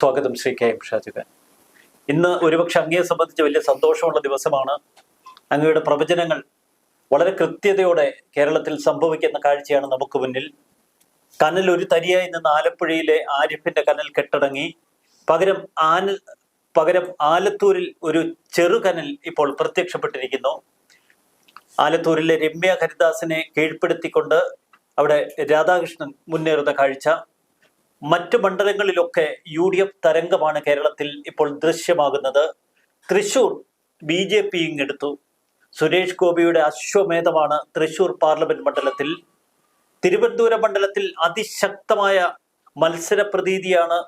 സ്വാഗതം Shri K M ഷാജുഖാൻ ഇന്ന് ഒരുപക്ഷെ അങ്ങയെ സംബന്ധിച്ച് വലിയ സന്തോഷമുള്ള ദിവസമാണ്. അങ്ങയുടെ പ്രവചനങ്ങൾ വളരെ കൃത്യതയോടെ കേരളത്തിൽ സംഭവിക്കുന്ന കാഴ്ചയാണ് നമുക്ക് മുന്നിൽ. കനൽ ഒരു തരിയായി നിന്ന് ആലപ്പുഴയിലെ ആരിഫിന്റെ കനൽ കെട്ടടങ്ങി. പകരം ആന പകരം ആലത്തൂരിൽ ഒരു ചെറുകനൽ ഇപ്പോൾ പ്രത്യക്ഷപ്പെട്ടിരിക്കുന്നു. ആലത്തൂരിലെ രമ്യ ഹരിദാസിനെ കീഴ്പ്പെടുത്തിക്കൊണ്ട് അവിടെ രാധാകൃഷ്ണൻ മുന്നേറുന്ന കാഴ്ച. മറ്റ് മണ്ഡലങ്ങളിലൊക്കെ യു ഡി എഫ് തരംഗമാണ് കേരളത്തിൽ ഇപ്പോൾ ദൃശ്യമാകുന്നത്. തൃശൂർ ബി ജെ പി ഇങ്ങെടുത്തു സുരേഷ് ഗോപിയുടെ അശ്വമേധമാണ് തൃശൂർ പാർലമെന്റ് മണ്ഡലത്തിൽ. തിരുവനന്തപുരം മണ്ഡലത്തിൽ അതിശക്തമായ മത്സര പ്രതീതിയാണ്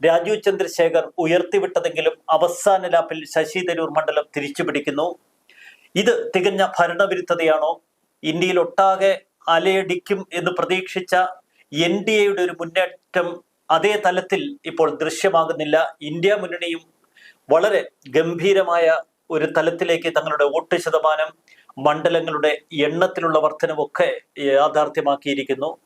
രാജീവ് ചന്ദ്രശേഖർ ഉയർത്തിവിട്ടതെങ്കിലും അവസാന ലാപ്പിൽ ശശി തരൂർ മണ്ഡലം തിരിച്ചുപിടിക്കുന്നു. ഇത് തികഞ്ഞ ഭരണവിരുദ്ധതയാണോ? ഇന്ത്യയിൽ ഒട്ടാകെ അലയടിക്കും എന്ന് പ്രതീക്ഷിച്ച എൻ ഡി എയുടെ ഒരു മുന്നേറ്റം അതേ തലത്തിൽ ഇപ്പോൾ ദൃശ്യമാകുന്നില്ല. ഇന്ത്യ മുന്നണിയും വളരെ ഗംഭീരമായ ഒരു തലത്തിലേക്ക് തങ്ങളുടെ വോട്ട് ശതമാനം മണ്ഡലങ്ങളുടെ എണ്ണത്തിലുള്ള വർധനവൊക്കെ യാഥാർത്ഥ്യമാക്കിയിരിക്കുന്നു.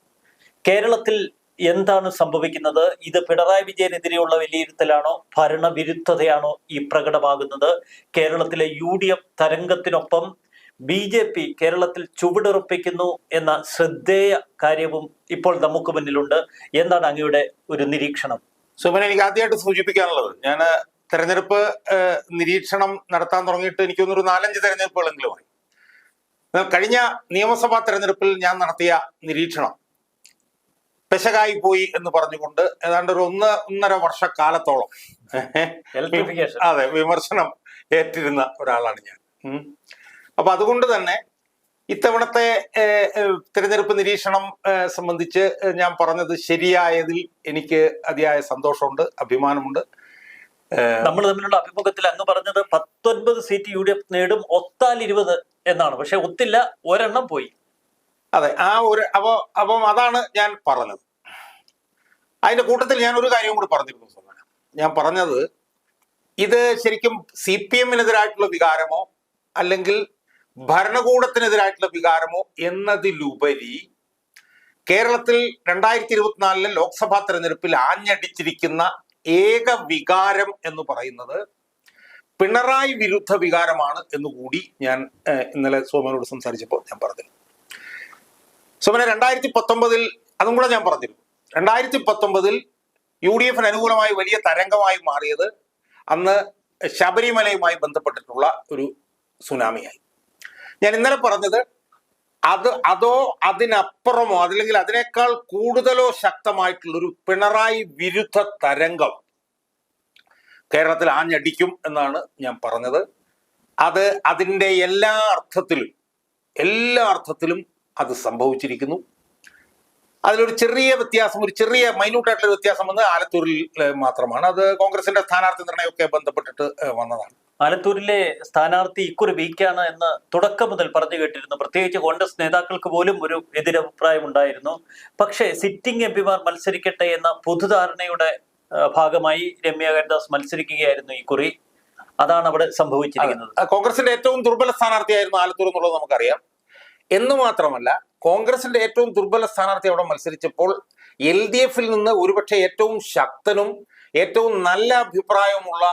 കേരളത്തിൽ എന്താണ് സംഭവിക്കുന്നത്? ഇത് പിണറായി വിജയനെതിരെയുള്ള വിലയിരുത്തലാണോ? ഭരണവിരുദ്ധതയാണോ ഈ പ്രകടമാകുന്നത്? കേരളത്തിലെ യു ഡി എഫ് തരംഗത്തിനൊപ്പം ബി ജെ പി കേരളത്തിൽ ചുവടുറപ്പിക്കുന്നു എന്ന ശ്രദ്ധേയ കാര്യവും ഇപ്പോൾ നമുക്ക് മുന്നിലുണ്ട്. എന്താണ് അങ്ങയുടെ ഒരു നിരീക്ഷണം? സുമൻ എനിക്ക് ആദ്യമായിട്ട് സൂചിപ്പിക്കാനുള്ളത് ഞാൻ തെരഞ്ഞെടുപ്പ് നിരീക്ഷണം നടത്താൻ തുടങ്ങിയിട്ട് എനിക്കൊന്നൊരു നാലഞ്ച് തെരഞ്ഞെടുപ്പുകളെങ്കിലുമായി കഴിഞ്ഞ നിയമസഭാ തെരഞ്ഞെടുപ്പിൽ ഞാൻ നടത്തിയ നിരീക്ഷണം പെശകായി പോയി എന്ന് പറഞ്ഞുകൊണ്ട് ഏതാണ്ട് ഒരു ഒന്ന് ഒന്നര വർഷക്കാലത്തോളം കാലത്തോളം അതെ വിമർശനം ഏറ്റിരുന്ന ഒരാളാണ് ഞാൻ. അപ്പൊ അതുകൊണ്ട് തന്നെ ഇത്തവണത്തെ തിരഞ്ഞെടുപ്പ് നിരീക്ഷണം സംബന്ധിച്ച് ഞാൻ പറഞ്ഞത് ശരിയായതിൽ എനിക്ക് അതിയായ സന്തോഷമുണ്ട് അഭിമാനമുണ്ട്. നമ്മൾ തമ്മിലുള്ള അഭിമുഖത്തിൽ അങ്ങ് പറഞ്ഞത് പത്തൊൻപത് സീറ്റ് യു ഡി എഫ് നേടും ഒത്താൽ ഇരുപത് എന്നാണ്. പക്ഷെ ഒത്തില്ല ഒരെണ്ണം പോയി. അതെ ആ ഒരു അപ്പൊ അപ്പം അതാണ് ഞാൻ പറഞ്ഞത്. അതിന്റെ കൂട്ടത്തിൽ ഞാൻ ഒരു കാര്യം കൂടി പറഞ്ഞിരുന്നു സോമന. ഞാൻ പറഞ്ഞത് ഇത് ശരിക്കും സി പി എമ്മിനെതിരായിട്ടുള്ള വികാരമോ അല്ലെങ്കിൽ ഭരണകൂടത്തിനെതിരായിട്ടുള്ള വികാരമോ എന്നതിലുപരി കേരളത്തിൽ രണ്ടായിരത്തി ഇരുപത്തിനാലിലെ ലോക്സഭാ തെരഞ്ഞെടുപ്പിൽ ആഞ്ഞടിച്ചിരിക്കുന്ന ഏക വികാരം എന്ന് പറയുന്നത് പിണറായി വിരുദ്ധ വികാരമാണ് എന്ന് കൂടി ഞാൻ ഇന്നലെ സോമനോട് സംസാരിച്ചപ്പോൾ ഞാൻ പറഞ്ഞു സോമന രണ്ടായിരത്തി പത്തൊമ്പതിൽ അതും കൂടെ ഞാൻ പറഞ്ഞിരുന്നു. രണ്ടായിരത്തി പത്തൊമ്പതിൽ യു ഡി എഫിന് അനുകൂലമായി വലിയ തരംഗമായി മാറിയത് അന്ന് ശബരിമലയുമായി ബന്ധപ്പെട്ടിട്ടുള്ള ഒരു സുനാമിയായി. ഞാൻ ഇന്നലെ പറഞ്ഞത് അത് അതോ അതിനപ്പുറമോ അതല്ലെങ്കിൽ അതിനേക്കാൾ കൂടുതലോ ശക്തമായിട്ടുള്ളൊരു പിണറായി വിരുദ്ധ തരംഗം കേരളത്തിൽ ആഞ്ഞടിക്കും എന്നാണ് ഞാൻ പറഞ്ഞത്. അത് അതിന്റെ എല്ലാ അർത്ഥത്തിലും എല്ലാ അർത്ഥത്തിലും അത് സംഭവിച്ചിരിക്കുന്നു. അതിലൊരു ചെറിയ വ്യത്യാസം ഒരു ചെറിയ മൈന്യൂട്ട് ആയിട്ടുള്ള വ്യത്യാസം വന്ന് ആലത്തൂരിൽ മാത്രമാണ്. അത് കോൺഗ്രസിന്റെ സ്ഥാനാർത്ഥി നിർണയമൊക്കെ ബന്ധപ്പെട്ടിട്ട് വന്നതാണ്. ആലത്തൂരിലെ സ്ഥാനാർത്ഥി ഇക്കുറി വീക്കാണ് എന്ന് തുടക്കം മുതൽ പറഞ്ഞു കേട്ടിരുന്നു. പ്രത്യേകിച്ച് കോൺഗ്രസ് നേതാക്കൾക്ക് പോലും ഒരു എതിരഭിപ്രായം ഉണ്ടായിരുന്നു പക്ഷേ സിറ്റിംഗ് എം പിമാർ മത്സരിക്കട്ടെ എന്ന പൊതുധാരണയുടെ ഭാഗമായി രമ്യ ഹരിദാസ് മത്സരിക്കുകയായിരുന്നു ഇക്കുറി. അതാണ് അവിടെ സംഭവിച്ചിരിക്കുന്നത്. കോൺഗ്രസിന്റെ ഏറ്റവും ദുർബല സ്ഥാനാർത്ഥിയായിരുന്നു ആലത്തൂർ എന്നുള്ളത് നമുക്കറിയാം. എന്ന് മാത്രമല്ല കോൺഗ്രസിന്റെ ഏറ്റവും ദുർബല സ്ഥാനാർത്ഥി അവിടെ മത്സരിച്ചപ്പോൾ എൽ ഡി എഫിൽ നിന്ന് ഒരുപക്ഷെ ഏറ്റവും ശക്തനും ഏറ്റവും നല്ല അഭിപ്രായമുള്ള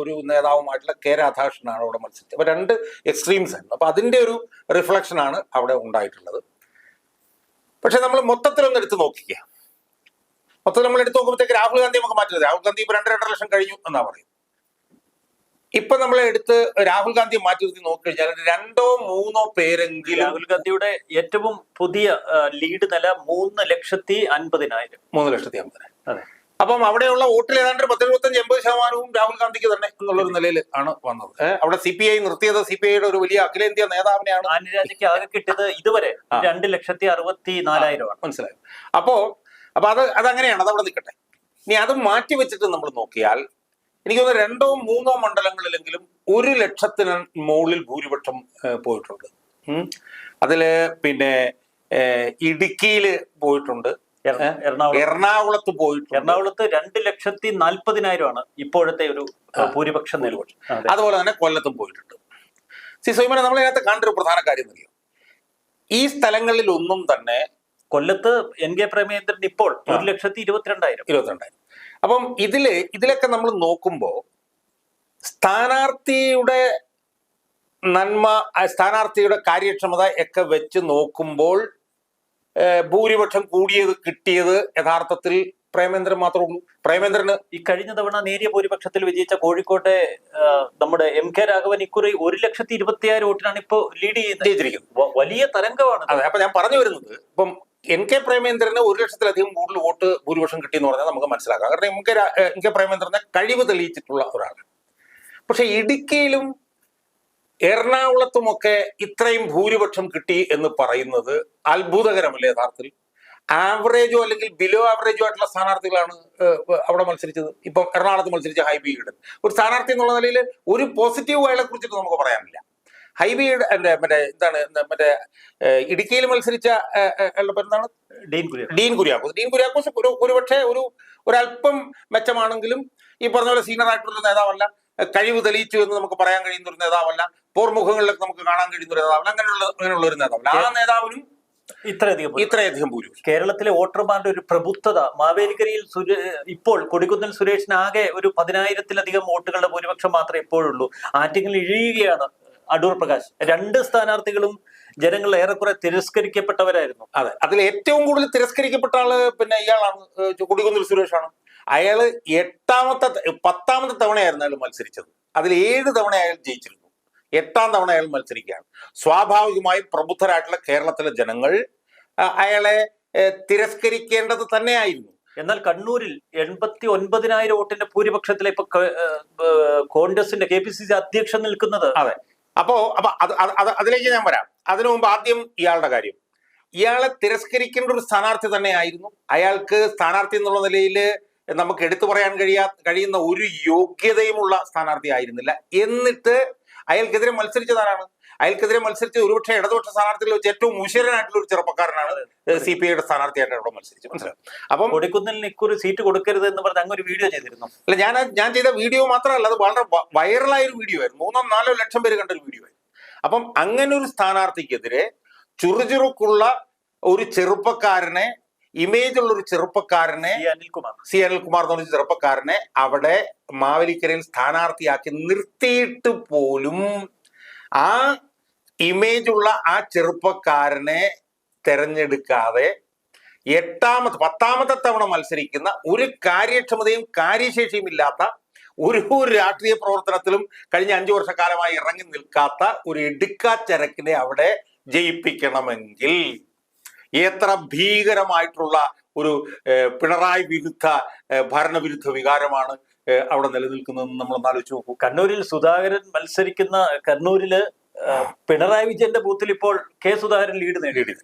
ഒരു നേതാവുമായിട്ടുള്ള കെ രാധാകൃഷ്ണനാണ് അവിടെ മത്സരിച്ചത്. അപ്പൊ രണ്ട് എക്സ്ട്രീംസ് ആയിരുന്നു. അപ്പൊ അതിന്റെ ഒരു റിഫ്ലക്ഷൻ ആണ് അവിടെ ഉണ്ടായിട്ടുള്ളത്. പക്ഷെ നമ്മൾ മൊത്തത്തിലൊന്ന് എടുത്ത് നോക്കിക്കുക മൊത്തത്തിൽ നമ്മൾ എടുത്ത് നോക്കുമ്പോഴത്തേക്ക് രാഹുൽ ഗാന്ധി നമുക്ക് മാറ്റുന്നത് രാഹുൽ ഗാന്ധി ഇപ്പൊ രണ്ട് രണ്ടര ലക്ഷം കഴിഞ്ഞു എന്നാ പറയും ഇപ്പൊ നമ്മൾ എടുത്ത് രാഹുൽ ഗാന്ധി മാറ്റി നിർത്തി നോക്കിക്കഴിഞ്ഞാൽ രണ്ടോ മൂന്നോ പേരെങ്കിലും രാഹുൽ ഗാന്ധിയുടെ ഏറ്റവും പുതിയ ലീഡ് നില മൂന്ന് ലക്ഷത്തി അൻപതിനായിരം. മൂന്ന് ലക്ഷത്തി അമ്പതിനായിരം അതെ. അപ്പം അവിടെയുള്ള വോട്ടിൽ ഏതാണ്ട് ഒരു പത്തെഴുപത്തഞ്ച് എൺപത് ശതമാനവും രാഹുൽ ഗാന്ധിക്ക് തന്നെ എന്നുള്ള ഒരു നിലയിൽ ആണ് വന്നത്. അവിടെ സി പി ഐ നിർത്തിയത് സി പി ഐയുടെ ഒരു വലിയ അഖിലേന്ത്യാ നേതാവിനെയാണ്. അനുരാജയ്ക്ക് ആകെ കിട്ടിയത് ഇതുവരെ. രണ്ട് ലക്ഷത്തി അറുപത്തി നാലായിരമാണ് മനസ്സിലായത് അപ്പോ അപ്പൊ അത് അതങ്ങനെയാണ് അത് അവിടെ നിൽക്കട്ടെ. ഇനി അത് മാറ്റി വെച്ചിട്ട് നമ്മൾ നോക്കിയാൽ എനിക്ക് തോന്നുന്നു രണ്ടോ മൂന്നോ മണ്ഡലങ്ങളിലെങ്കിലും ഒരു ലക്ഷത്തിന് മുകളിൽ ഭൂരിപക്ഷം പോയിട്ടുണ്ട്. അതിൽ അതിൽ പിന്നെ ഇടുക്കിയിൽ പോയിട്ടുണ്ട്. എറ- എറണാകുളം എറണാകുളത്ത് പോയിട്ടുണ്ട്. എറണാകുളത്ത് രണ്ട് ലക്ഷത്തി നാൽപ്പതിനായിരമാണ് ഇപ്പോഴത്തെ ഒരു. ഭൂരിപക്ഷം നിലപാട് അതുപോലെ തന്നെ കൊല്ലത്തും പോയിട്ടുണ്ട്. സി സോമന നമ്മൾ ഇതിനകത്ത് കാണേണ്ട ഒരു പ്രധാന കാര്യം എന്നറിയോ ഈ സ്ഥലങ്ങളിൽ ഒന്നും തന്നെ കൊല്ലത്ത് എൻ കെ പ്രേമചന്ദ്രൻ ഇപ്പോൾ ഒരു ലക്ഷത്തി ഇരുപത്തിരണ്ടായിരം. ഇരുപത്തിരണ്ടായിരം. അപ്പം ഇതിൽ ഇതിലൊക്കെ നമ്മൾ നോക്കുമ്പോൾ സ്ഥാനാർത്ഥിയുടെ നന്മ സ്ഥാനാർത്ഥിയുടെ കാര്യക്ഷമത ഒക്കെ വെച്ച് നോക്കുമ്പോൾ ഭൂരിപക്ഷം കൂടിയത് കിട്ടിയത് യഥാർത്ഥത്തിൽ പ്രേമേന്ദ്രൻ മാത്രമേ ഉള്ളൂ. പ്രേമേന്ദ്രന് ഈ കഴിഞ്ഞ തവണ നേരിയ ഭൂരിപക്ഷത്തിൽ വിജയിച്ച കോഴിക്കോട്ടെ നമ്മുടെ എം കെ രാഘവൻ ഇക്കുറി ഒരു ലക്ഷത്തി ഇരുപത്തിയായിരം വോട്ടിനാണ് ഇപ്പോ ലീഡ് ചെയ്യുന്നത്. വലിയ തരംഗമാണ്. അതെ അപ്പൊ ഞാൻ പറഞ്ഞു വരുന്നത് ഇപ്പം എൻ കെ പ്രേമേന്ദ്രന് ഒരു ലക്ഷത്തിലധികം കൂടുതൽ വോട്ട് ഭൂരിപക്ഷം കിട്ടിയെന്ന് പറഞ്ഞാൽ നമുക്ക് മനസ്സിലാക്കാം. കാരണം എം കെ എൻ കെ പ്രേമേന്ദ്രനെ കഴിവ് തെളിയിച്ചിട്ടുള്ള ഒരാൾ പക്ഷെ ഇടുക്കിയിലും എറണാകുളത്തുമൊക്കെ ഇത്രയും ഭൂരിപക്ഷം കിട്ടി എന്ന് പറയുന്നത് അത്ഭുതകരമല്ലേ യഥാർത്ഥത്തിൽ? ആവറേജോ അല്ലെങ്കിൽ ബിലോ ആവറേജോ ആയിട്ടുള്ള സ്ഥാനാർത്ഥികളാണ് അവിടെ മത്സരിച്ചത്. ഇപ്പം എറണാകുളത്ത് മത്സരിച്ച ഹൈബി ഈഡൻ. ഒരു സ്ഥാനാർത്ഥി എന്നുള്ള നിലയിൽ ഒരു പോസിറ്റീവ് അയാളെ കുറിച്ചിട്ട് നമുക്ക് പറയാനില്ല. അല്ല, മറ്റേ എന്താണ് മറ്റേ ഇടുക്കിയിൽ മത്സരിച്ച പേരെന്താണ് ഡീൻ കുര്യാക്കോസ്. ഡീൻ കുര്യാക്കോസ്. ഒരു ഒരുപക്ഷെ ഒരു ഒരല്പം മെച്ചമാണെങ്കിലും ഈ പറഞ്ഞ പോലെ സീനിയർ ആയിട്ടുള്ള നേതാവല്ല. കഴിവ് തെളിയിച്ചു എന്ന് നമുക്ക് പറയാൻ കഴിയുന്ന ഒരു നേതാവല്ല. പോർമുഖങ്ങളിലൊക്കെ നമുക്ക് കാണാൻ കഴിയുന്ന ഒരു നേതാവല്ല. അങ്ങനെയുള്ള അങ്ങനെയുള്ള ഒരു നേതാവല്ല. ആ നേതാവിനും ഇത്രയധികം ഇത്രയധികം ഭൂരിപക്ഷം. കേരളത്തിലെ വോട്ടർമാരുടെ ഒരു പ്രബുദ്ധത. മാവേലിക്കരയിൽ ഇപ്പോൾ കൊടിക്കുന്നിൽ സുരേഷിന് ആകെ ഒരു പതിനായിരത്തിലധികം വോട്ടുകളുടെ ഭൂരിപക്ഷം മാത്രമേ ഇപ്പോഴുള്ളൂ. ആറ്റിങ്ങിൽ ഇഴിയുകയാണ്. അടൂർ പ്രകാശ്. രണ്ട് സ്ഥാനാർത്ഥികളും ജനങ്ങൾ ഏറെക്കുറെ തിരസ്കരിക്കപ്പെട്ടവരായിരുന്നു. അതെ. അതിൽ ഏറ്റവും കൂടുതൽ തിരസ്കരിക്കപ്പെട്ട ആൾ പിന്നെ ഇയാളാണ് കൊടികുന്നിൽ സുരേഷാണ്. അയാൾ എട്ടാമത്തെ പത്താമത്തെ തവണയായിരുന്നു അയാൾ മത്സരിച്ചത്. അതിൽ ഏഴ് തവണ അയാൾ ജയിച്ചിരുന്നു. എട്ടാം തവണ അയാൾ മത്സരിക്കുകയാണ്. സ്വാഭാവികമായും പ്രബുദ്ധരായിട്ടുള്ള കേരളത്തിലെ ജനങ്ങൾ അയാളെ തിരസ്കരിക്കേണ്ടത് തന്നെയായിരുന്നു. എന്നാൽ കണ്ണൂരിൽ എൺപത്തി ഒൻപതിനായിരം വോട്ടിന്റെ ഭൂരിപക്ഷത്തിലെ ഇപ്പൊ കോൺഗ്രസിന്റെ കെ പി സി സി അധ്യക്ഷൻ നിൽക്കുന്നത് അതെ. അപ്പോ അപ്പൊ അത് അത് അത് അതിലേക്ക് ഞാൻ വരാം. അതിനു മുമ്പ് ആദ്യം ഇയാളുടെ കാര്യം. ഇയാളെ തിരസ്കരിക്കേണ്ട ഒരു സ്ഥാനാർത്ഥി തന്നെയായിരുന്നു. അയാൾക്ക് സ്ഥാനാർത്ഥി എന്നുള്ള നിലയിൽ നമുക്ക് എടുത്തു പറയാൻ കഴിയാ കഴിയുന്ന ഒരു യോഗ്യതയുമുള്ള സ്ഥാനാർത്ഥി ആയിരുന്നില്ല. എന്നിട്ട് അയാൾക്കെതിരെ മത്സരിച്ചതാരാണ്? അയാൾക്കെതിരെ മത്സരിച്ച് ഒരുപക്ഷെ ഇടതുപക്ഷ സ്ഥാനാർത്ഥികളിൽ വെച്ച് ഏറ്റവും മുശീരനായിട്ടുള്ള ഒരു ചെറുപ്പക്കാരനാണ് സി പി ഐയുടെ സ്ഥാനാർത്ഥിയായിട്ട് അവിടെ മത്സരിച്ചു. മനസ്സിലാവും അപ്പം കൊടിക്കുന്നിൽ ഇക്കൊരു സീറ്റ് കൊടുക്കരുത് എന്ന് പറഞ്ഞ് അങ്ങ് ഒരു വീഡിയോ ചെയ്തിരുന്നു. അല്ല ഞാൻ ഞാൻ ചെയ്ത വീഡിയോ മാത്രമല്ല അത് വളരെ വൈറലായ ഒരു വീഡിയോ ആയിരുന്നു. മൂന്നോ നാലോ ലക്ഷം പേര് കണ്ട ഒരു വീഡിയോ ആയിരുന്നു. അപ്പം അങ്ങനെ ഒരു സ്ഥാനാർത്ഥിക്കെതിരെ ചുറുചുറുക്കുള്ള ഒരു ചെറുപ്പക്കാരനെ ഇമേജ് ഉള്ള ഒരു ചെറുപ്പക്കാരനെ അനിൽകുമാർ. സി അനിൽകുമാർ എന്ന് പറഞ്ഞ ചെറുപ്പക്കാരനെ അവിടെ മാവേലിക്കരയിൽ സ്ഥാനാർത്ഥിയാക്കി നിർത്തിയിട്ട് പോലും ആ ഇമേജ് ഉള്ള ആ ചെറുപ്പക്കാരനെ തെരഞ്ഞെടുക്കാതെ എട്ടാമത്തെ പത്താമത്തെ തവണ മത്സരിക്കുന്ന ഒരു കാര്യക്ഷമതയും കാര്യശേഷിയും ഇല്ലാത്ത ഒരു രാഷ്ട്രീയ പ്രവർത്തനത്തിലും കഴിഞ്ഞ അഞ്ചു വർഷക്കാലമായി ഇറങ്ങി നിൽക്കാത്ത ഒരു ഇടുക്കാച്ചരക്കിനെ അവിടെ ജയിപ്പിക്കണമെങ്കിൽ എത്ര ഭീകരമായിട്ടുള്ള ഒരു പിണറായി വിരുദ്ധ ഭരണവിരുദ്ധ വികാരമാണ് അവിടെ നിലനിൽക്കുന്നതെന്ന് നമ്മൾ ആലോചിച്ച് നോക്കൂ. കണ്ണൂരിൽ സുധാകരൻ മത്സരിക്കുന്ന കണ്ണൂരിൽ പിണറായി വിജയന്റെ ബൂത്തിൽ ഇപ്പോൾ കെ സുധാകരൻ ലീഡ് നേടി.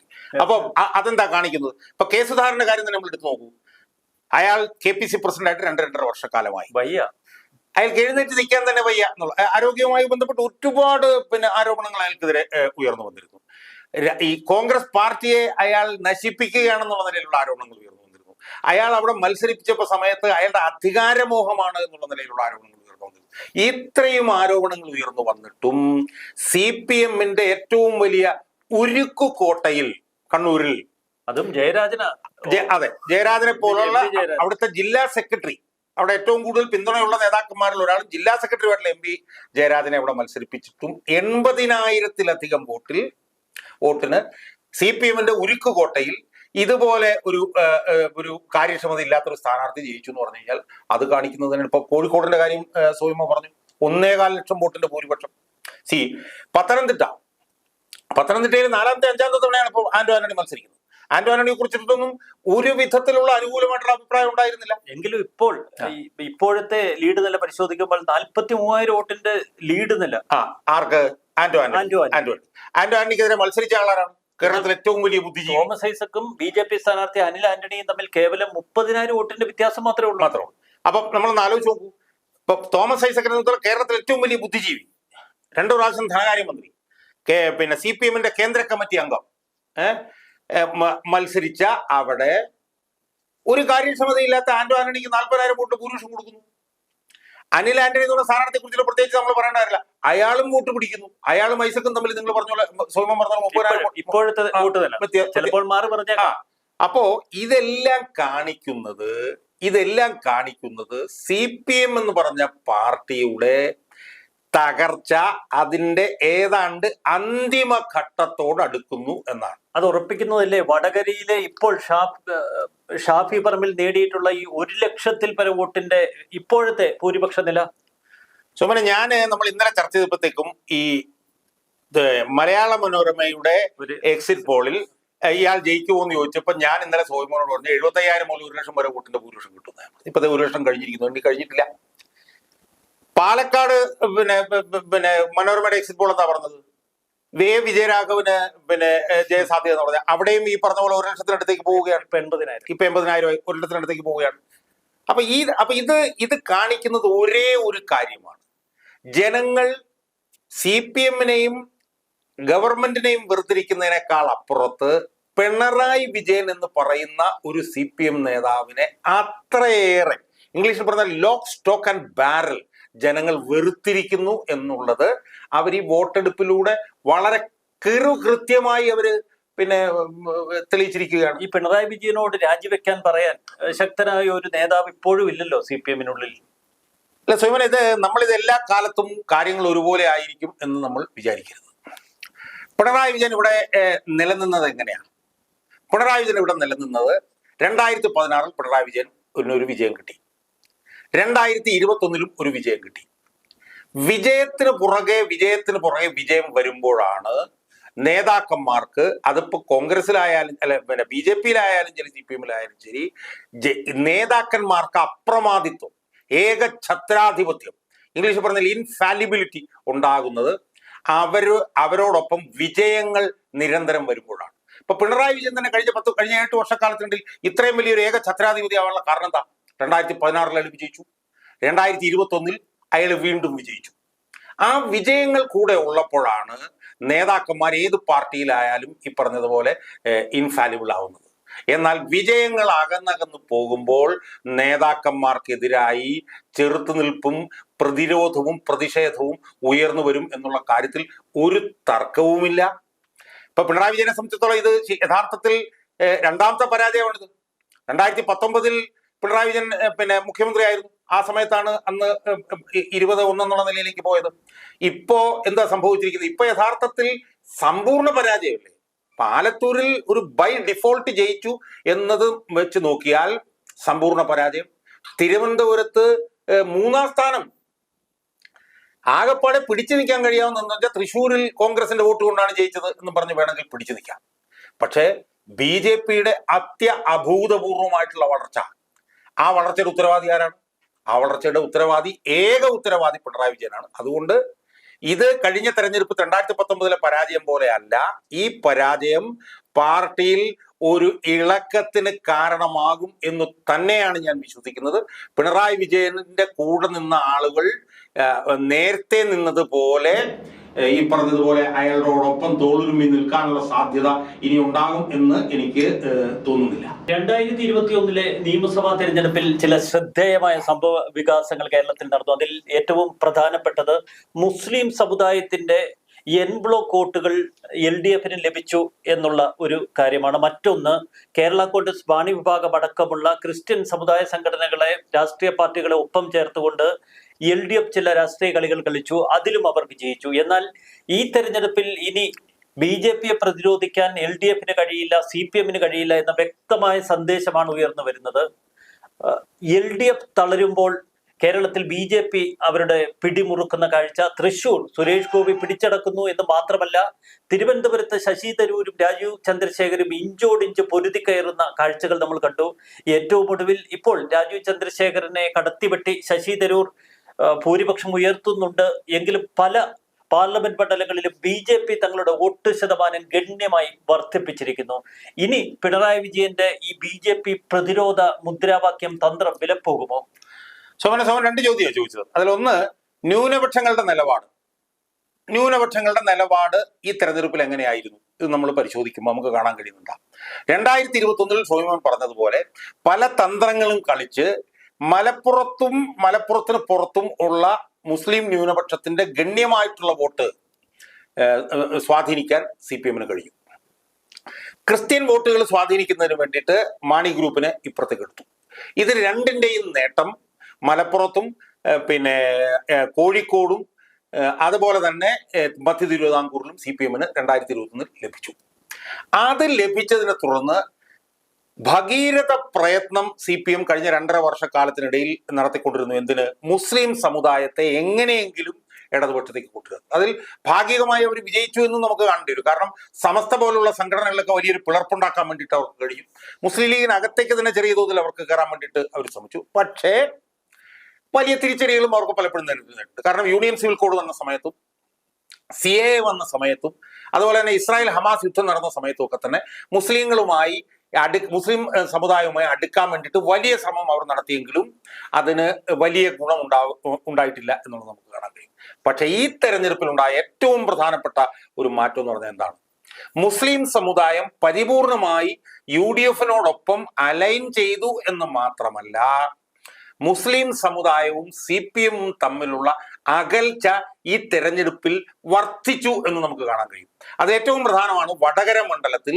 അപ്പൊ അതെന്താ കാണിക്കുന്നത്? ഇപ്പൊ കെ സുധാകരന്റെ കാര്യം തന്നെ നമ്മൾ എടുത്തു നോക്കൂ. അയാൾ കെ പി സി പ്രസിഡന്റായിട്ട് രണ്ട് രണ്ടര വർഷക്കാലമായി. വയ്യ. അയാൾക്ക് എഴുന്നേറ്റ് നിൽക്കാൻ തന്നെ വയ്യ എന്നുള്ള ആരോഗ്യവുമായി ബന്ധപ്പെട്ട് ഒരുപാട് പിന്നെ ആരോപണങ്ങൾ അയാൾക്കെതിരെ ഉയർന്നു വന്നിരുന്നു. ഈ കോൺഗ്രസ് പാർട്ടിയെ അയാൾ നശിപ്പിക്കുകയാണെന്നുള്ള നിലയിലുള്ള ആരോപണങ്ങൾ ഉയർന്നു അയാൾ അവിടെ മത്സരിപ്പിച്ചപ്പോ സമയത്ത് അയാളുടെ അധികാരമോഹമാണ് എന്നുള്ള നിലയിലുള്ള ആരോപണങ്ങൾ ഉയർന്നു വന്നിരുന്നു ഇത്രയും ആരോപണങ്ങൾ ഉയർന്നു വന്നിട്ടും സി പി എമ്മിന്റെ ഏറ്റവും വലിയ ഉരുക്കു കോട്ടയിൽ കണ്ണൂരിൽ അതും ജയരാജന അതെ ജയരാജനെ പോലുള്ള. അവിടുത്തെ ജില്ലാ സെക്രട്ടറി അവിടെ ഏറ്റവും കൂടുതൽ പിന്തുണയുള്ള നേതാക്കന്മാരിൽ ഒരാൾ ജില്ലാ സെക്രട്ടറി ആയിട്ടുള്ള എം പി ജയരാജനെ അവിടെ മത്സരിപ്പിച്ചിട്ടും എൺപതിനായിരത്തിലധികം വോട്ടിൽ വോട്ടിന് സി പി എമ്മിന്റെ ഉരുക്ക് കോട്ടയിൽ ഇതുപോലെ ഒരു ഒരു കാര്യക്ഷമത ഇല്ലാത്ത ഒരു സ്ഥാനാർത്ഥി ജയിച്ചു എന്ന് പറഞ്ഞു കഴിഞ്ഞാൽ അത് കാണിക്കുന്നതിന് ഇപ്പൊ കോഴിക്കോടിന്റെ കാര്യം സോയിമ പറഞ്ഞു. ഒന്നേകാൽ ലക്ഷം വോട്ടിന്റെ ഭൂരിപക്ഷം. സി പത്തനംതിട്ട. പത്തനംതിട്ടയിൽ നാലാമത്തെ അഞ്ചാമത്തെ തവണയാണ് ഇപ്പോൾ ആന്റോ ആന്റണി മത്സരിക്കുന്നത്. ആന്റോ ആന്റണിയെ കുറിച്ചിട്ടൊന്നും ഒരു വിധത്തിലുള്ള അനുകൂലമായിട്ടുള്ള അഭിപ്രായം ഉണ്ടായിരുന്നില്ല. എങ്കിലും ഇപ്പോൾ ഇപ്പോഴത്തെ ലീഡ് നില പരിശോധിക്കുമ്പോൾ നാൽപ്പത്തി മൂവായിരം വോട്ടിന്റെ ലീഡ് നില ആ ആർക്ക്? ആന്റോ ആന്റോ ആന്റോ ആന്റോ ആന്റണിക്കെതിരെ മത്സരിച്ച ആളാരാണ്? കേരളത്തിലെ ഏറ്റവും വലിയ ബുദ്ധിജീവി. തോമസ് ഐസക്കും ബി ജെ പി സ്ഥാനാർത്ഥി അനിൽ ആന്റണിയും തമ്മിൽ കേവലം മുപ്പതിനായിരം വോട്ടിന്റെ വ്യത്യാസം മാത്രമേ ഉള്ളൂ. മാത്രമാണ് അപ്പം നമ്മൾ ആലോചിച്ച് നോക്കൂ. ഇപ്പൊ തോമസ് ഐസക്കിനെ സംബന്ധിച്ചിടത്തോളം കേരളത്തിലെ ഏറ്റവും വലിയ ബുദ്ധിജീവി. രണ്ടു പ്രാവശ്യം ധനകാര്യമന്ത്രി. പിന്നെ സി പി എമ്മിന്റെ കേന്ദ്ര കമ്മിറ്റി അംഗം. മത്സരിച്ച അവിടെ ഒരു കാര്യക്ഷമതയില്ലാത്ത ആന്റോ ആന്റണിക്ക് നാൽപ്പതിനായിരം വോട്ട് ഭൂരിപക്ഷം കൊടുക്കുന്നു. അനിൽ ആന്റണി എന്നുള്ള സ്ഥാനാർത്ഥിയെ കുറിച്ച് പ്രത്യേകിച്ച് നമ്മൾ പറയേണ്ട കാര്യമില്ല. അയാളും വോട്ട് പിടിക്കുന്നു. അയാളും ഐസക്കും തമ്മിൽ നിങ്ങൾ പറഞ്ഞ മുപ്പതിനായിരം ഇപ്പോഴത്തെ വോട്ട് ചിലപ്പോൾ മാറി അപ്പോ ഇതെല്ലാം കാണിക്കുന്നത് ഇതെല്ലാം കാണിക്കുന്നത് സി പി എം എന്ന് പറഞ്ഞ പാർട്ടിയുടെ തകർച്ച അതിന്റെ ഏതാണ്ട് അന്തിമ ഘട്ടത്തോട് അടുക്കുന്നു എന്നാണ്. അത് ഉറപ്പിക്കുന്നതല്ലേ? വടകരയിലെ ഇപ്പോൾ ഷാഫ് ഷാഫി പറമ്പിൽ നേടിയിട്ടുള്ള ഈ ഒരു ലക്ഷത്തിൽ പരം വോട്ടിന്റെ ഇപ്പോഴത്തെ ഭൂരിപക്ഷ നില? സുമന ഞാൻ നമ്മൾ ഇന്നലെ ചർച്ച ചെയ്തപ്പോഴത്തേക്കും ഈ മലയാള മനോരമയുടെ ഒരു എക്സിറ്റ് പോളിൽ ഇയാൾ ജയിക്കുമോ എന്ന് ചോദിച്ചപ്പോൾ ഞാൻ ഇന്നലെ സോയിമോനോട് പറഞ്ഞു എഴുപത്തയ്യായിരം മുതൽ ഒരു ലക്ഷം വരെ വോട്ടിന്റെ ഭൂരിപക്ഷം കിട്ടുന്നതാണ് ഇപ്പൊ ദേ ഒരു ലക്ഷം കഴിഞ്ഞിരിക്കുന്നു. ഇനി കഴിഞ്ഞിട്ടില്ല. പാലക്കാട് പിന്നെ പിന്നെ മനോരമയുടെ എക്സിറ്റ് പോൾ എന്താ പറഞ്ഞത്? വേ വിജയരാഘവന് പിന്നെ ജയസാധ്യത എന്ന് പറഞ്ഞാൽ അവിടെയും ഈ പറഞ്ഞ പോലെ ഒരു ലക്ഷത്തിനടുത്തേക്ക് പോവുകയാണ്. ഇപ്പൊ എൺപതിനായിരം. ഇപ്പൊ എൺപതിനായിരം ഒരു ലക്ഷത്തിനടുത്തേക്ക് പോവുകയാണ്. അപ്പൊ ഈ അപ്പൊ ഇത് ഇത് കാണിക്കുന്നത് ഒരേ ഒരു കാര്യമാണ്. ജനങ്ങൾ സി പി എമ്മിനെയും ഗവൺമെന്റിനെയും വെറുതിരിക്കുന്നതിനേക്കാൾ അപ്പുറത്ത് പിണറായി വിജയൻ എന്ന് പറയുന്ന ഒരു സി പി എം നേതാവിനെ അത്രയേറെ ഇംഗ്ലീഷിൽ പറഞ്ഞാൽ ലോക്ക് സ്റ്റോക്ക് ആൻഡ് ബാരൽ ജനങ്ങൾ വെറുത്തിരിക്കുന്നു എന്നുള്ളത് അവർ ഈ വോട്ടെടുപ്പിലൂടെ വളരെ കിറു കൃത്യമായി അവർ പിന്നെ തെളിയിച്ചിരിക്കുകയാണ്. ഈ പിണറായി വിജയനോട് രാജിവെക്കാൻ പറയാൻ ശക്തനായ ഒരു നേതാവ് ഇപ്പോഴും ഇല്ലല്ലോ സി പി എമ്മിനുള്ളിൽ. അല്ല സുമൻ ഇത് നമ്മളിത് എല്ലാ കാലത്തും കാര്യങ്ങൾ ഒരുപോലെ ആയിരിക്കും എന്ന് നമ്മൾ വിചാരിക്കരുത്. പിണറായി വിജയൻ ഇവിടെ നിലനിന്നത് എങ്ങനെയാണ്? പിണറായി വിജയൻ ഇവിടെ നിലനിന്നത് രണ്ടായിരത്തി പതിനാറിൽ പിണറായി വിജയൻ ഒരു വിജയം കിട്ടി. രണ്ടായിരത്തി ഇരുപത്തി ഒന്നിലും ഒരു വിജയം കിട്ടി. വിജയത്തിന് പുറകെ വിജയത്തിന് പുറകെ വിജയം വരുമ്പോഴാണ് നേതാക്കന്മാർക്ക് അതിപ്പോ കോൺഗ്രസിലായാലും അല്ല പിന്നെ ബി ജെ പിയിലായാലും ശരി സി പി എമ്മിലായാലും ശരി നേതാക്കന്മാർക്ക് അപ്രമാദിത്വം ഏക ഛത്രാധിപത്യം ഇംഗ്ലീഷിൽ പറഞ്ഞാൽ ഇൻഫാലിബിലിറ്റി ഉണ്ടാകുന്നത് അവർ അവരോടൊപ്പം വിജയങ്ങൾ നിരന്തരം വരുമ്പോഴാണ്. ഇപ്പൊ പിണറായി വിജയൻ തന്നെ കഴിഞ്ഞ പത്ത് കഴിഞ്ഞ എട്ട് വർഷക്കാലത്തിനുള്ളിൽ ഇത്രയും വലിയൊരു ഏക ഛത്രാധിപതി ആവാനുള്ള കാരണം എന്താ രണ്ടായിരത്തി പതിനാറിൽ അയാൾ വിജയിച്ചു. രണ്ടായിരത്തി ഇരുപത്തി ഒന്നിൽ അയാൾ വീണ്ടും വിജയിച്ചു. ആ വിജയങ്ങൾ കൂടെ ഉള്ളപ്പോഴാണ് നേതാക്കന്മാർ ഏത് പാർട്ടിയിലായാലും ഈ പറഞ്ഞതുപോലെ ഇൻഫാലിബിൾ ആവുന്നത്. എന്നാൽ വിജയങ്ങൾ അകന്നകന്ന് പോകുമ്പോൾ നേതാക്കന്മാർക്കെതിരായി ചെറുത്തുനിൽപ്പും പ്രതിരോധവും പ്രതിഷേധവും ഉയർന്നു വരും എന്നുള്ള കാര്യത്തിൽ ഒരു തർക്കവുമില്ല. ഇപ്പൊ പിണറായി വിജയനെ സംബന്ധിച്ചിടത്തോളം ഇത് യഥാർത്ഥത്തിൽ രണ്ടാമത്തെ പരാജയമാണിത്. രണ്ടായിരത്തി പത്തൊമ്പതിൽ പിണറായി വിജയൻ പിന്നെ മുഖ്യമന്ത്രിയായിരുന്നു. ആ സമയത്താണ് അന്ന് ഇരുപത് ഒന്നെന്നുള്ള നിലയിലേക്ക് പോയത്. ഇപ്പോ എന്താ സംഭവിച്ചിരിക്കുന്നത്? ഇപ്പൊ യഥാർത്ഥത്തിൽ സമ്പൂർണ പരാജയമല്ലേ? പാലത്തൂരിൽ ഒരു ബൈ ഡിഫോൾട്ട് ജയിച്ചു എന്നത് വെച്ച് നോക്കിയാൽ സമ്പൂർണ പരാജയം. തിരുവനന്തപുരത്ത് മൂന്നാം സ്ഥാനം. ആകെപ്പാടെ പിടിച്ചു നിൽക്കാൻ കഴിയാവുന്ന വെച്ചാൽ തൃശ്ശൂരിൽ കോൺഗ്രസിന്റെ വോട്ട് കൊണ്ടാണ് ജയിച്ചത് എന്ന് പറഞ്ഞ് വേണമെങ്കിൽ പിടിച്ചു നിൽക്കാം. പക്ഷേ ബി ജെ പിയുടെ അത്യ അഭൂതപൂർവമായിട്ടുള്ള വളർച്ച ആ വളർച്ചയുടെ ഉത്തരവാദി ആരാണ്? ആ വളർച്ചയുടെ ഉത്തരവാദി ഏക ഉത്തരവാദി പിണറായി വിജയനാണ്. അതുകൊണ്ട് ഇത് കഴിഞ്ഞ തെരഞ്ഞെടുപ്പ് രണ്ടായിരത്തി പത്തൊമ്പതിലെ പരാജയം പോലെയല്ല ഈ പരാജയം പാർട്ടിയിൽ ഒരു ഇളക്കത്തിന് കാരണമാകും എന്ന് തന്നെയാണ് ഞാൻ വിശ്വസിക്കുന്നത്. പിണറായി വിജയന്റെ കൂടെ നിന്ന ആളുകൾ നേരത്തെ നിന്നതുപോലെ ഈ പറഞ്ഞതുപോലെ അയാളോടൊപ്പം തോളുരുമി നിൽക്കാനുള്ള സാധ്യത ഇനി ഉണ്ടാകും എന്ന് എനിക്ക് തോന്നുന്നില്ല. രണ്ടായിരത്തി ഇരുപത്തി ഒന്നിലെ നിയമസഭാ തെരഞ്ഞെടുപ്പിൽ ചില ശ്രദ്ധേയമായ സംഭവ വികാസങ്ങൾ കേരളത്തിൽ നടന്നു. അതിൽ ഏറ്റവും പ്രധാനപ്പെട്ടത് മുസ്ലിം സമുദായത്തിന്റെ എൻ ബ്ലോക്ക് വോട്ടുകൾ എൽ ഡി എഫിന് ലഭിച്ചു എന്നുള്ള ഒരു കാര്യമാണ്. മറ്റൊന്ന് കേരള കോൺഗ്രസ് വാണി വിഭാഗം അടക്കമുള്ള ക്രിസ്ത്യൻ സമുദായ സംഘടനകളെ രാഷ്ട്രീയ പാർട്ടികളെ ഒപ്പം ചേർത്തുകൊണ്ട് എൽ ഡി എഫ് ചില രാഷ്ട്രീയ കളികൾ കളിച്ചു അതിലും അവർ വിജയിച്ചു. എന്നാൽ ഈ തെരഞ്ഞെടുപ്പിൽ ഇനി ബി ജെ പിയെ പ്രതിരോധിക്കാൻ എൽ ഡി എഫിന് കഴിയില്ല സി പി എമ്മിന് കഴിയില്ല എന്ന വ്യക്തമായ സന്ദേശമാണ് ഉയർന്നു വരുന്നത്. എൽ ഡി എഫ് തളരുമ്പോൾ കേരളത്തിൽ ബി ജെ പി അവരുടെ പിടിമുറുക്കുന്ന കാഴ്ച തൃശൂർ സുരേഷ് ഗോപി പിടിച്ചടക്കുന്നു എന്ന് മാത്രമല്ല തിരുവനന്തപുരത്ത് ശശി തരൂരും രാജീവ് ചന്ദ്രശേഖരും ഇഞ്ചോടിഞ്ച് പൊരുതി കയറുന്ന കാഴ്ചകൾ നമ്മൾ കണ്ടു. ഏറ്റവും ഒടുവിൽ ഇപ്പോൾ രാജീവ് ചന്ദ്രശേഖരനെ കടത്തിവെട്ടി ശശി തരൂർ ഭൂരിപക്ഷം ഉയർത്തുന്നുണ്ട്. എങ്കിലും പല പാർലമെന്റ് മണ്ഡലങ്ങളിലും ബി ജെ പി തങ്ങളുടെ വോട്ട് ശതമാനം ഗണ്യമായി വർദ്ധിപ്പിച്ചിരിക്കുന്നു. ഇനി പിണറായി വിജയന്റെ ഈ ബി ജെ പി പ്രതിരോധ മുദ്രാവാക്യം തന്ത്രം വിലപ്പോകുമോ? സോമന സോമൻ രണ്ട് ചോദ്യമാണ് ചോദിച്ചത്. അതിലൊന്ന് ന്യൂനപക്ഷങ്ങളുടെ നിലപാട്. ന്യൂനപക്ഷങ്ങളുടെ നിലപാട് ഈ തെരഞ്ഞെടുപ്പിൽ എങ്ങനെയായിരുന്നു ഇത് നമ്മൾ പരിശോധിക്കുമ്പോൾ നമുക്ക് കാണാൻ കഴിയുന്നുണ്ടാകും രണ്ടായിരത്തി ഇരുപത്തി ഒന്നിൽ സോമൻ പറഞ്ഞതുപോലെ പല തന്ത്രങ്ങളും കളിച്ച് മലപ്പുറത്തും മലപ്പുറത്തിന് പുറത്തും ഉള്ള മുസ്ലിം ന്യൂനപക്ഷത്തിന്റെ ഗണ്യമായിട്ടുള്ള വോട്ട് സ്വാധീനിക്കാൻ സി പി എമ്മിന് കഴിയും. ക്രിസ്ത്യൻ വോട്ടുകൾ സ്വാധീനിക്കുന്നതിന് വേണ്ടിയിട്ട് മാണി ഗ്രൂപ്പിന് ഇപ്പുറത്തേക്ക് എടുത്തു. ഇത് രണ്ടിന്റെയും നേട്ടം മലപ്പുറത്തും പിന്നെ കോഴിക്കോടും അതുപോലെ തന്നെ മധ്യ തിരുവിതാംകൂറിലും സി പി എമ്മിന് രണ്ടായിരത്തി ഇരുപത്തൊന്നിൽ ലഭിച്ചു. അത് ലഭിച്ചതിനെ തുടർന്ന് ഭഗീരഥ പ്രയത്നം സി പി എം കഴിഞ്ഞ രണ്ടര വർഷക്കാലത്തിനിടയിൽ നടത്തിക്കൊണ്ടിരുന്നു. എന്തിന്? മുസ്ലിം സമുദായത്തെ എങ്ങനെയെങ്കിലും ഇടതുപക്ഷത്തേക്ക് കൂട്ടുക അതിൽ ഭാഗികമായി അവർ വിജയിച്ചു എന്ന് നമുക്ക് കാണേണ്ടി വരും. കാരണം സമസ്ത പോലുള്ള സംഘടനകളിലൊക്കെ വലിയൊരു പിളർപ്പുണ്ടാക്കാൻ വേണ്ടിയിട്ട് അവർക്ക് കഴിയും. മുസ്ലിം ലീഗിനകത്തേക്ക് തന്നെ ചെറിയ തോതിൽ അവർക്ക് കയറാൻ വേണ്ടിയിട്ട് അവർ ശ്രമിച്ചു. പക്ഷേ വലിയ തിരിച്ചടികളും അവർക്ക് പലപ്പോഴും നേരിടുന്നുണ്ട്. കാരണം യൂണിയൻ സിവിൽ കോഡ് വന്ന സമയത്തും സി എ വന്ന സമയത്തും അതുപോലെ തന്നെ ഇസ്രായേൽ ഹമാസ് യുദ്ധം നടന്ന സമയത്തും ഒക്കെ തന്നെ മുസ്ലിങ്ങളുമായി അടു മുസ്ലിം സമുദായവുമായി അടുക്കാൻ വേണ്ടിയിട്ട് വലിയ ശ്രമം അവർ നടത്തിയെങ്കിലും അതിന് വലിയ ഗുണം ഉണ്ടാ ഉണ്ടായിട്ടില്ല എന്നുള്ളത് നമുക്ക് കാണാൻ കഴിയും. പക്ഷെ ഈ തെരഞ്ഞെടുപ്പിൽ ഉണ്ടായ ഏറ്റവും പ്രധാനപ്പെട്ട ഒരു മാറ്റം എന്ന് പറഞ്ഞാൽ എന്താണ്? മുസ്ലിം സമുദായം പരിപൂർണമായി യു ഡി എഫിനോടൊപ്പം അലൈൻ ചെയ്തു എന്ന് മാത്രമല്ല മുസ്ലിം സമുദായവും സി പി എമ്മും തമ്മിലുള്ള അകൽച്ച ഈ തെരഞ്ഞെടുപ്പിൽ വർദ്ധിച്ചു എന്ന് നമുക്ക് കാണാൻ കഴിയും. അത് ഏറ്റവും പ്രധാനമാണ് വടകര മണ്ഡലത്തിൽ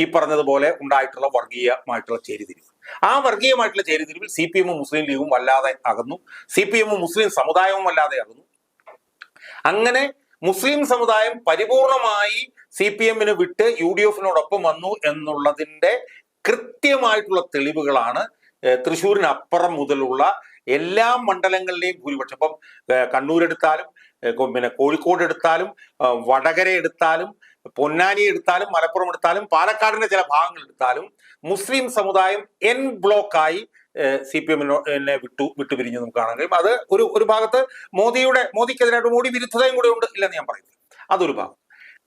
ഈ പറഞ്ഞതുപോലെ ഉണ്ടായിട്ടുള്ള വർഗീയമായിട്ടുള്ള ചേരിതിരിവ്. ആ വർഗീയമായിട്ടുള്ള ചേരിതിരിവിൽ സി പി എമ്മും മുസ്ലിം ലീഗും വല്ലാതെ അകന്നു. സി പി എമ്മും മുസ്ലിം സമുദായവും വല്ലാതെ അകന്നു. അങ്ങനെ മുസ്ലിം സമുദായം പരിപൂർണമായി സി പി എമ്മിന് വിട്ട് യു ഡി എഫിനോടൊപ്പം വന്നു എന്നുള്ളതിന്റെ കൃത്യമായിട്ടുള്ള തെളിവുകളാണ് തൃശ്ശൂരിനപ്പുറം മുതലുള്ള എല്ലാ മണ്ഡലങ്ങളിലെയും ഭൂരിപക്ഷം. ഇപ്പം കണ്ണൂരെടുത്താലും പിന്നെ കോഴിക്കോട് എടുത്താലും വടകര എടുത്താലും പൊന്നാനി എടുത്താലും മലപ്പുറം എടുത്താലും പാലക്കാടിന്റെ ചില ഭാഗങ്ങൾ എടുത്താലും മുസ്ലിം സമുദായം എൻ ബ്ലോക്കായി സി പി എമ്മിനെ വിട്ടു വിട്ടുപിരിഞ്ഞു നമുക്ക് കാണാൻ കഴിയും. അത് ഒരു ഒരു ഭാഗത്ത് മോദിയുടെ മോദിക്കെതിരായിട്ട് മോദി വിരുദ്ധതയും കൂടെ ഉണ്ട് ഇല്ലെന്ന് ഞാൻ പറയുന്നത് അതൊരു ഭാഗം.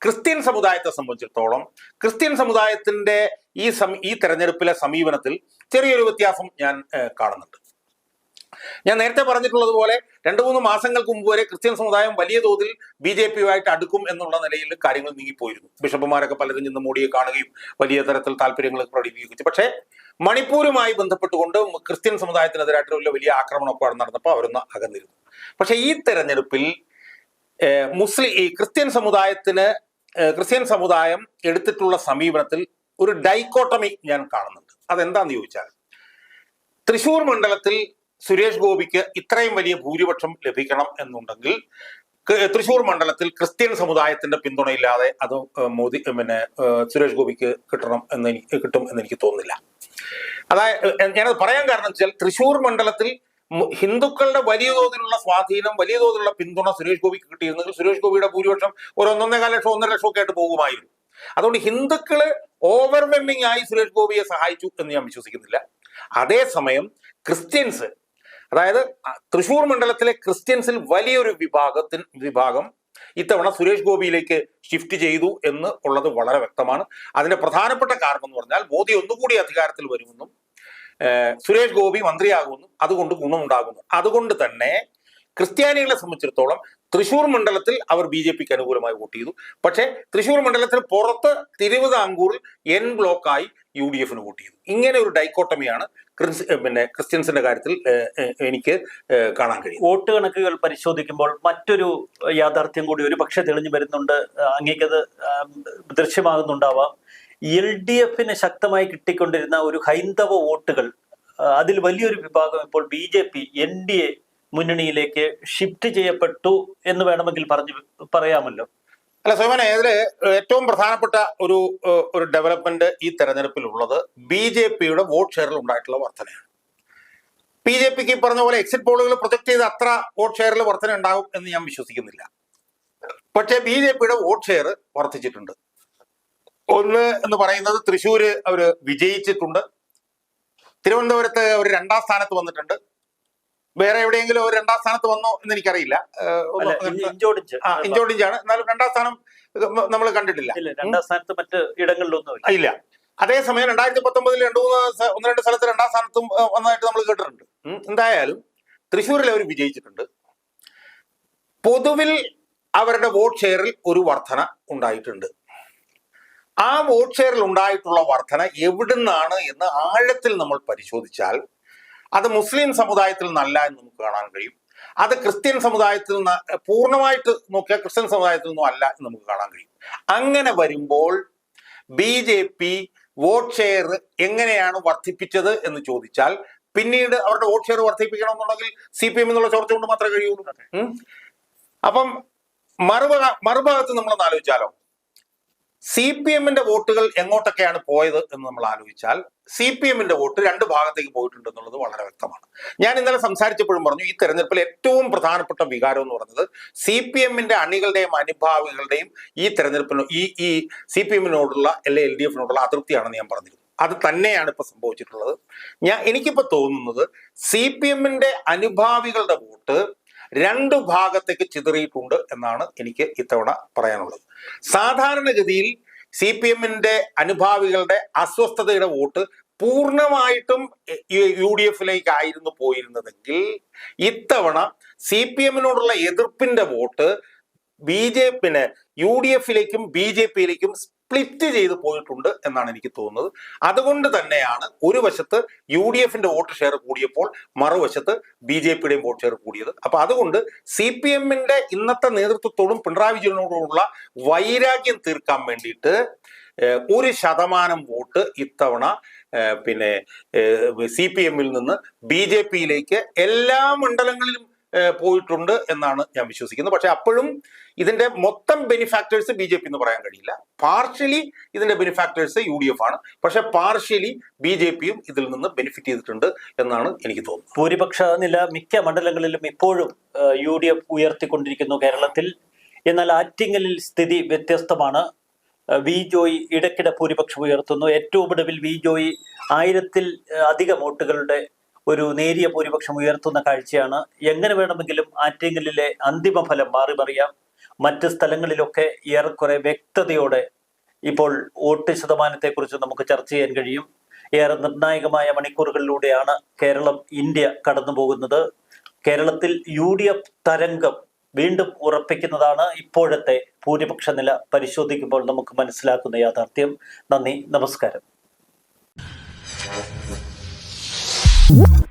ക്രിസ്ത്യൻ സമുദായത്തെ സംബന്ധിച്ചിടത്തോളം ക്രിസ്ത്യൻ സമുദായത്തിന്റെ ഈ ഈ തെരഞ്ഞെടുപ്പിലെ സമീപനത്തിൽ ചെറിയൊരു വ്യത്യാസം ഞാൻ കാണുന്നുണ്ട്. ഞാൻ നേരത്തെ പറഞ്ഞിട്ടുള്ളത് പോലെ രണ്ടു മൂന്ന് മാസങ്ങൾക്ക് മുമ്പ് വരെ ക്രിസ്ത്യൻ സമുദായം വലിയ തോതിൽ ബി ജെ പിയുമായിട്ട് അടുക്കും എന്നുള്ള നിലയിൽ കാര്യങ്ങൾ നീങ്ങിപ്പോയിരുന്നു. ബിഷപ്പുമാരൊക്കെ പലരും ചെന്ന് മോഡിയെ കാണുകയും വലിയ തരത്തിൽ താല്പര്യങ്ങൾ ചെയ്തു പക്ഷേ മണിപ്പൂരുമായി ബന്ധപ്പെട്ടുകൊണ്ട് ക്രിസ്ത്യൻ സമുദായത്തിനെതിരായിട്ടുള്ള വലിയ ആക്രമണമൊക്കെ നടന്നപ്പോൾ അവരൊന്ന് അകന്നിരുന്നു. പക്ഷേ ഈ തെരഞ്ഞെടുപ്പിൽ മുസ്ലിം ഈ ക്രിസ്ത്യൻ സമുദായത്തിന് ക്രിസ്ത്യൻ സമുദായം എടുത്തിട്ടുള്ള സമീപനത്തിൽ ഒരു ഡൈക്കോട്ടമി ഞാൻ കാണുന്നുണ്ട്. അതെന്താന്ന് ചോദിച്ചാൽ തൃശൂർ മണ്ഡലത്തിൽ സുരേഷ് ഗോപിക്ക് ഇത്രയും വലിയ ഭൂരിപക്ഷം ലഭിക്കണം എന്നുണ്ടെങ്കിൽ തൃശൂർ മണ്ഡലത്തിൽ ക്രിസ്ത്യൻ സമുദായത്തിന്റെ പിന്തുണയില്ലാതെ അത് മോദി പിന്നെ സുരേഷ് ഗോപിക്ക് കിട്ടണം എന്ന് എനിക്ക് കിട്ടും എന്ന് എനിക്ക് തോന്നുന്നില്ല. അതായത് ഞാനത് പറയാൻ കാരണം വെച്ചാൽ തൃശൂർ മണ്ഡലത്തിൽ ഹിന്ദുക്കളുടെ വലിയ തോതിലുള്ള സ്വാധീനം വലിയ തോതിലുള്ള പിന്തുണ സുരേഷ് ഗോപിക്ക് കിട്ടിയിരുന്നെങ്കിൽ സുരേഷ് ഗോപിയുടെ ഭൂരിപക്ഷം ഒരു ഒന്നൊന്നേകാൽ ലക്ഷം ഒന്നര ലക്ഷം ഒക്കെ ആയിട്ട് പോകുമായിരുന്നു. അതുകൊണ്ട് ഹിന്ദുക്കൾ ഓവർവെമ്മിങ് ആയി സുരേഷ് ഗോപിയെ സഹായിച്ചു എന്ന് ഞാൻ വിശ്വസിക്കുന്നില്ല. അതേസമയം ക്രിസ്ത്യൻസ് അതായത് തൃശൂർ മണ്ഡലത്തിലെ ക്രിസ്ത്യൻസിൽ വലിയൊരു വിഭാഗത്തിന് വിഭാഗം ഇത്തവണ സുരേഷ് ഗോപിയിലേക്ക് ഷിഫ്റ്റ് ചെയ്തു എന്ന് ഉള്ളത് വളരെ വ്യക്തമാണ്. അതിന്റെ പ്രധാനപ്പെട്ട കാരണം എന്ന് പറഞ്ഞാൽ മോദി ഒന്നുകൂടി അധികാരത്തിൽ വരുമെന്നും സുരേഷ് ഗോപി മന്ത്രിയാകുമെന്നും അതുകൊണ്ട് ഗുണമുണ്ടാകുന്നു. അതുകൊണ്ട് തന്നെ ക്രിസ്ത്യാനികളെ സംബന്ധിച്ചിടത്തോളം തൃശൂർ മണ്ഡലത്തിൽ അവർ ബി ജെ പിക്ക് അനുകൂലമായി വോട്ട് ചെയ്തു. പക്ഷേ തൃശൂർ മണ്ഡലത്തിന് പുറത്ത് തിരുവിതാംകൂറിൽ എൻ ബ്ലോക്കായി യു ഡി എഫിന് വോട്ട് ചെയ്തു. ഇങ്ങനെ ഒരു ഡൈക്കോട്ടമിയാണ് പിന്നെ ക്രിസ്ത്യൻസിന്റെ കാര്യത്തിൽ എനിക്ക് കാണാൻ കഴിയും വോട്ട് കണക്കുകൾ പരിശോധിക്കുമ്പോൾ മറ്റൊരു യാഥാർത്ഥ്യം കൂടി ഒരു പക്ഷെ തെളിഞ്ഞു വരുന്നുണ്ട്. അങ്ങേക്കത് ദൃശ്യമാകുന്നുണ്ടാവാം. എൽ ഡി എഫിന് ശക്തമായി കിട്ടിക്കൊണ്ടിരുന്ന ഒരു ഹൈന്ദവ വോട്ടുകൾ അതിൽ വലിയൊരു വിഭാഗം ഇപ്പോൾ B J P N D A മുന്നണിയിലേക്ക് shift ചെയ്യപ്പെട്ടു എന്ന് വേണമെങ്കിൽ പറഞ്ഞു പറയാമല്ലോ. അല്ല സോമനെ ഇതിൽ ഏറ്റവും പ്രധാനപ്പെട്ട ഒരു ഒരു ഡെവലപ്മെന്റ് ഈ തെരഞ്ഞെടുപ്പിൽ ഉള്ളത് ബി ജെ പിയുടെ വോട്ട് ഷെയറിൽ ഉണ്ടായിട്ടുള്ള വർധനയാണ്. ബി ജെ പിക്ക് പറഞ്ഞ പോലെ എക്സിറ്റ് പോളുകൾ പ്രൊജക്ട് ചെയ്ത് അത്ര വോട്ട് ഷെയറിൽ വർധന ഉണ്ടാകും എന്ന് ഞാൻ വിശ്വസിക്കുന്നില്ല. പക്ഷേ ബി ജെ പിയുടെ വോട്ട് ഷെയർ വർദ്ധിച്ചിട്ടുണ്ട് ഒന്ന് എന്ന് പറയുന്നത് തൃശ്ശൂര് അവർ വിജയിച്ചിട്ടുണ്ട്. തിരുവനന്തപുരത്ത് അവർ രണ്ടാം സ്ഥാനത്ത് വന്നിട്ടുണ്ട്. വേറെ എവിടെയെങ്കിലും ഒരു രണ്ടാം സ്ഥാനത്ത് വന്നോ എന്ന് എനിക്കറിയില്ല. ഇഞ്ചോടിഞ്ചാണ് എന്നാലും രണ്ടാം സ്ഥാനം നമ്മൾ കണ്ടിട്ടില്ല. രണ്ടാം സ്ഥാനത്ത് മറ്റ് ഇടങ്ങളിലൊന്നും ഇല്ല. അതേസമയം രണ്ടായിരത്തി പത്തൊമ്പതിൽ രണ്ടു മൂന്ന് ഒന്ന് രണ്ട് സ്ഥലത്ത് രണ്ടാം സ്ഥാനത്തും വന്നതായിട്ട് നമ്മൾ കേട്ടിട്ടുണ്ട്. എന്തായാലും തൃശ്ശൂരിൽ അവർ വിജയിച്ചിട്ടുണ്ട്. പൊതുവിൽ അവരുടെ വോട്ട് ഷെയറിൽ ഒരു വർധന ഉണ്ടായിട്ടുണ്ട്. ആ വോട്ട് ഷെയറിൽ ഉണ്ടായിട്ടുള്ള വർധന എവിടുന്നാണ് എന്ന് ആഴത്തിൽ നമ്മൾ പരിശോധിച്ചാൽ അത് മുസ്ലിം സമുദായത്തിൽ നല്ല എന്ന് നമുക്ക് കാണാൻ കഴിയും. അത് ക്രിസ്ത്യൻ സമുദായത്തിൽ നിന്ന് പൂർണമായിട്ട് നോക്കിയാൽ ക്രിസ്ത്യൻ സമുദായത്തിൽ നിന്നും അല്ല എന്ന് നമുക്ക് കാണാൻ കഴിയും. അങ്ങനെ വരുമ്പോൾ B J P vote share എങ്ങനെയാണ് വർദ്ധിപ്പിച്ചത് എന്ന് ചോദിച്ചാൽ പിന്നീട് അവരുടെ വോട്ട് ഷെയർ വർദ്ധിപ്പിക്കണം എന്നുണ്ടെങ്കിൽ സി പി എം എന്നുള്ള ചോർച്ച കൊണ്ട് മാത്രമേ കഴിയുള്ളൂ. അപ്പം മറുഭാഗ മറുഭാഗത്ത് നമ്മളൊന്ന് ആലോചിച്ചാലോ? സി പി എമ്മിന്റെ വോട്ടുകൾ എങ്ങോട്ടൊക്കെയാണ് പോയത് എന്ന് നമ്മൾ ആലോചിച്ചാൽ സി പി എമ്മിന്റെ വോട്ട് രണ്ട് ഭാഗത്തേക്ക് പോയിട്ടുണ്ട് എന്നുള്ളത് വളരെ വ്യക്തമാണ്. ഞാൻ ഇന്നലെ സംസാരിച്ചപ്പോഴും പറഞ്ഞു ഈ തെരഞ്ഞെടുപ്പിൽ ഏറ്റവും പ്രധാനപ്പെട്ട വികാരം എന്ന് പറയുന്നത് സി പി എമ്മിന്റെ അണികളുടെയും അനുഭാവികളുടെയും ഈ തെരഞ്ഞെടുപ്പിന് ഈ ഈ സി പി എമ്മിനോടുള്ള അല്ലെ എൽ ഡി എഫിനോടുള്ള അതൃപ്തിയാണെന്ന് ഞാൻ പറഞ്ഞിരുന്നു. അത് തന്നെയാണ് ഇപ്പൊ സംഭവിച്ചിട്ടുള്ളത്. ഞാൻ എനിക്കിപ്പോ തോന്നുന്നത് സി പി എമ്മിന്റെ അനുഭാവികളുടെ വോട്ട് രണ്ട് ഭാഗത്തേക്ക് ചിതറിയിട്ടുണ്ട് എന്നാണ് എനിക്ക് ഇത്തവണ പറയാനുള്ളത്. സാധാരണഗതിയിൽ സി പി എമ്മിന്റെ അനുഭാവികളുടെ അസ്വസ്ഥതയുടെ വോട്ട് പൂർണമായിട്ടും യു ഡി എഫിലേക്കായിരുന്നു പോയിരുന്നതെങ്കിൽ ഇത്തവണ സി പി എമ്മിനോടുള്ള എതിർപ്പിന്റെ വോട്ട് ബി ജെ പിന്നെ യു ഡി എഫിലേക്കും ബി ജെ പിയിലേക്കും സ്പ്ലിറ്റ് ചെയ്ത് പോയിട്ടുണ്ട് എന്നാണ് എനിക്ക് തോന്നുന്നത്. അതുകൊണ്ട് തന്നെയാണ് ഒരു വശത്ത് യു ഡി എഫിന്റെ വോട്ട് ഷെയർ കൂടിയപ്പോൾ മറുവശത്ത് ബി ജെ പിയുടെയും വോട്ട് ഷെയർ കൂടിയത്. അപ്പൊ അതുകൊണ്ട് സി പി എമ്മിന്റെ ഇന്നത്തെ നേതൃത്വത്തോടും പിണറായി വിജയനോടുള്ള വൈരാഗ്യം തീർക്കാൻ വേണ്ടിയിട്ട് ഒരു ശതമാനം വോട്ട് ഇത്തവണ പിന്നെ സി പി എമ്മിൽ നിന്ന് ബി ജെ പിയിലേക്ക് എല്ലാ മണ്ഡലങ്ങളിലും പോയിട്ടുണ്ട് എന്നാണ് ഞാൻ വിശ്വസിക്കുന്നത്. പക്ഷെ അപ്പോഴും ഇതിന്റെ മൊത്തം ബെനിഫാക്ടേഴ്സ് ബി ജെ പി എന്ന് പറയാൻ കഴിയില്ല. പാർഷ്യലി ഇതിന്റെ ബെനിഫാക്ടേഴ്സ് യു ഡി എഫ് ആണ്. പക്ഷെ പാർഷ്യലി ബി ജെ പിയും ഇതിൽ നിന്ന് ബെനിഫിറ്റ് ചെയ്തിട്ടുണ്ട് എന്നാണ് എനിക്ക് തോന്നുന്നത്. ഭൂരിപക്ഷ നില മിക്ക മണ്ഡലങ്ങളിലും ഇപ്പോഴും യു ഡി എഫ് ഉയർത്തിക്കൊണ്ടിരിക്കുന്നു കേരളത്തിൽ. എന്നാൽ ആറ്റിങ്ങലിൽ സ്ഥിതി വ്യത്യസ്തമാണ്. വി ജോയി ഇടയ്ക്കിടെ ഭൂരിപക്ഷം ഉയർത്തുന്നു. ഏറ്റവും ഒടുവിൽ വി ജോയി ആയിരത്തിൽ അധികം വോട്ടുകളുടെ ഒരു നേരിയ ഭൂരിപക്ഷം ഉയർത്തുന്ന കാഴ്ചയാണ്. എങ്ങനെ വേണമെങ്കിലും ആറ്റിങ്ങലിലെ അന്തിമ ഫലം മാറി മറിയാം മറ്റ് സ്ഥലങ്ങളിലൊക്കെ ഏറെക്കുറെ വ്യക്തതയോടെ ഇപ്പോൾ വോട്ട് ശതമാനത്തെക്കുറിച്ച് നമുക്ക് ചർച്ച ചെയ്യാൻ കഴിയും. ഏറെ നിർണായകമായ മണിക്കൂറുകളിലൂടെയാണ് കേരളം ഇന്ത്യ കടന്നു പോകുന്നത് കേരളത്തിൽ യു ഡി എഫ് തരംഗം വീണ്ടും ഉറപ്പിക്കുന്നതാണ് ഇപ്പോഴത്തെ ഭൂരിപക്ഷ നില പരിശോധിക്കുമ്പോൾ നമുക്ക് മനസ്സിലാക്കുന്ന യാഥാർത്ഥ്യം. നന്ദി നമസ്കാരം. Woo!